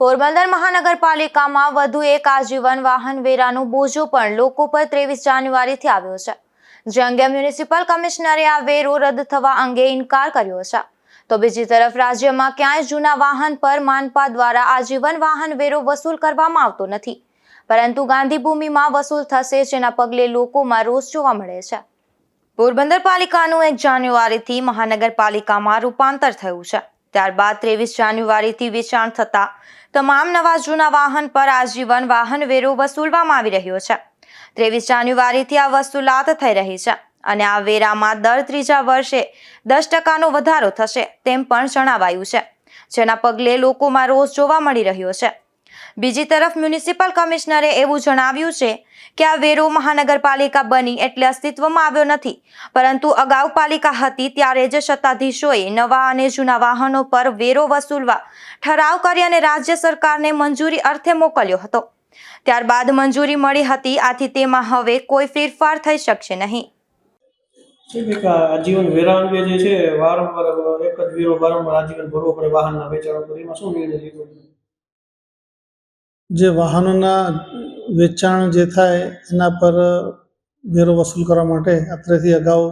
પોરબંદર મહાનગરપાલિકામાં વધુ એક આજીવન વાહન વેરાનું બોજો પણ લોકો પર ત્રેવીસ જાન્યુઆરીથી આવ્યો છે. જે અંગે મ્યુનિસિપલ કમિશનરે આ વેરો રદ થવા અંગે ઇનકાર કર્યો છે. તો બીજી તરફ રાજ્યમાં ક્યાંય જૂના વાહન પર માનપા દ્વારા આજીવન વાહન વેરો વસૂલ કરવામાં આવતો નથી. પરંતુ ગાંધીભૂમિમાં વસૂલ થશે જેના પગલે લોકોમાં રોષ જોવા મળે છે. પોરબંદર પાલિકાનું એક જાન્યુઆરીથી મહાનગરપાલિકામાં રૂપાંતર થયું છે. ત્યારબાદ ત્રેવીસ જાન્યુઆરીથી વેચાણ થતા તમામ નવા જૂના વાહન પર આજીવન વાહન વેરો વસૂલવામાં આવી રહ્યો છે. ત્રેવીસ જાન્યુઆરીથી આ વસૂલાત થઈ રહી છે અને આ વેરામાં દર ત્રીજા વર્ષે દસ ટકાનો વધારો થશે તેમ પણ જણાવાયું છે. જેના પગલે લોકોમાં રોષ જોવા મળી રહ્યો છે. બીજી તરફ મ્યુનિસિપલ કમિશનરે એવું જણાવ્યું છે કે આ વેરો મહાનગરપાલિકા બની એટલે અસ્તિત્વમાં આવ્યો નથી. પરંતુ અગાઉ પાલિકા હતી ત્યારે જ સત્તાધીશોએ નવા અને જૂના વાહનો પર વેરો વસૂલવા ઠરાવ કરી અને રાજ્ય સરકારને મંજૂરી અર્થે મોકલ્યો હતો. ત્યારબાદ મંજૂરી મળી હતી, આથી તેમાં હવે કોઈ ફેરફાર થઈ શકશે નહીં. આજીવન વેરા અંગે જે છે, વારંવાર એક જ વેરો વારંવાર આજીવન ભરવો પડે વાહનના વેચાણ પર શું નિર્ણય લીધો? જે વાહનોના વેચાણ જે થાય એના પર વેરો વસૂલ કરવા માટે અત્રેથી અગાઉ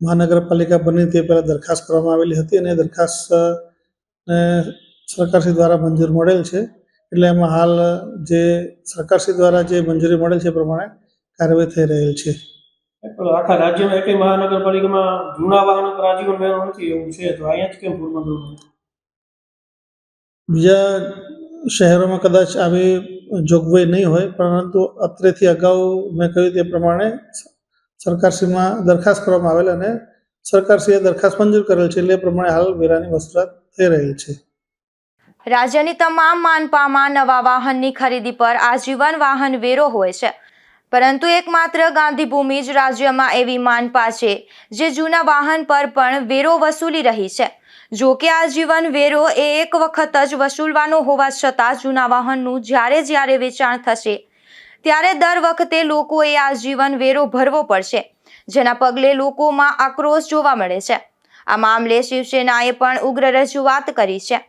મહાનગરપાલિકા બની તે પહેલાં દરખાસ્ત કરવામાં આવેલી હતી અને દરખાસ્ત સરકારશ્રી દ્વારા મંજૂર મળેલ છે. એટલે એમાં હાલ જે સરકારશ્રી દ્વારા જે મંજૂરી મળેલ છે એ પ્રમાણે કાર્યવાહી થઈ રહેલ છે. આખા રાજ્યમાં એકેય મહાનગરપાલિકામાં જૂના વાહનો પર આજીવન વેરો નથી એવું છે તો અહીંયા જ કેમ પોરબંદરમાં બીજા શહેરોમાં કદાચ આવી જોગવાઈ નહીં હોય, પરંતુ અત્રેથી અગાઉ મેં કહ્યું તે પ્રમાણે સરકારશ્રીમાં દરખાસ્ત કરવામાં આવેલ અને સરકારશ્રીએ દરખાસ્ત મંજૂર કરેલ છે એટલે પ્રમાણે હાલ વેરાની વસૂલાત થઈ રહી છે. રાજ્યની તમામ માનપામાં નવા વાહનની ખરીદી પર આજીવન વાહન વેરો હોય છે. પરંતુ એકમાત્ર ગાંધીભૂમિ જ રાજ્યમાં એવી માનપા છે જે જૂના વાહન પર પણ વેરો વસૂલી રહી છે. જો કે આજીવન વેરો એ એક વખત જ વસૂલવાનો હોવા છતાં જૂના વાહનનું જ્યારે જ્યારે વેચાણ થશે, ત્યારે દર વખતે લોકોએ આજીવન વેરો ભરવો પડશે, જેના પગલે લોકોમાં આક્રોશ જોવા મળે છે. આ મામલે શિવસેનાએ પણ ઉગ્ર રજૂઆત કરી છે.